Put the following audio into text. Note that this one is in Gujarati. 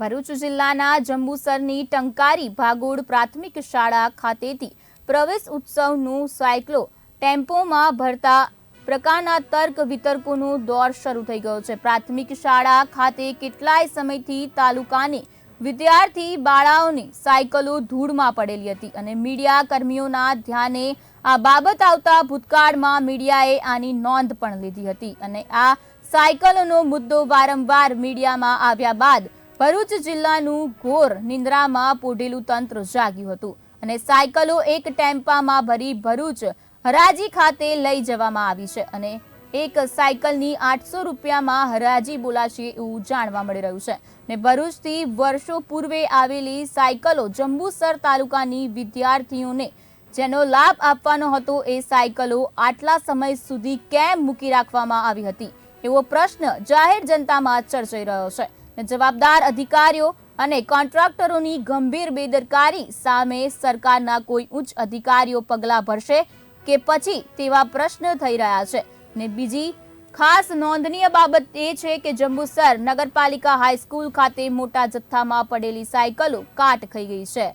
ભરૂચ જિલ્લાના જંબુસરની ટંકારી ભાગોળ પ્રાથમિક શાળા ખાતેથી પ્રવેશ ઉત્સવનું સાયકલો ટેમ્પોમાં ભરતા પ્રકારના તર્ક વિતર્કોનો દોર શરૂ થઈ ગયો છે. પ્રાથમિક શાળા ખાતે કેટલાય સમયથી તાલુકાની વિદ્યાર્થી બાળાઓની સાયકલો ધૂળમાં પડેલી હતી અને મીડિયા કર્મીઓના ધ્યાને આ બાબત આવતા ભૂતકાળમાં મીડિયાએ આની નોંધ પણ લીધી હતી અને આ સાયકલોનો મુદ્દો વારંવાર મીડિયામાં આવ્યા બાદ ભરૂચ જિલ્લાનું ઘોર નિંદ્રામાં પોઢેલું તંત્ર જાગ્યું હતું અને સાયકલો એક ટેમ્પામાં ભરી ભરૂચ હરાજી ખાતે લઈ જવામાં આવી છે અને એક સાયકલની આઠસો રૂપિયામાં હરાજી બોલાશે એવું જાણવા મળી રહ્યું છે ને ભરૂચથી વર્ષો પૂર્વે આવેલી સાયકલો જંબુસર તાલુકાની વિદ્યાર્થીઓને જેનો લાભ આપવાનો હતો એ સાયકલો આટલા સમય સુધી કેમ મૂકી રાખવામાં આવી હતી એવો પ્રશ્ન જાહેર જનતામાં ચર્ચાઈ રહ્યો છે. જવાબદાર અધિકારીઓ અને કોન્ટ્રાક્ટરોની ગંભીર બેદરકારી સામે સરકારના કોઈ ઉચ્ચ અધિકારીઓ પગલાં ભરશે કે પછી તેવા પ્રશ્ન થઈ રહ્યા છે. ને બીજી ખાસ નોંધનીય બાબત એ છે કે જંબુસર નગરપાલિકા હાઈસ્કૂલ ખાતે મોટા જથ્થામાં પડેલી સાયકલો કાટ ખાઈ ગઈ છે.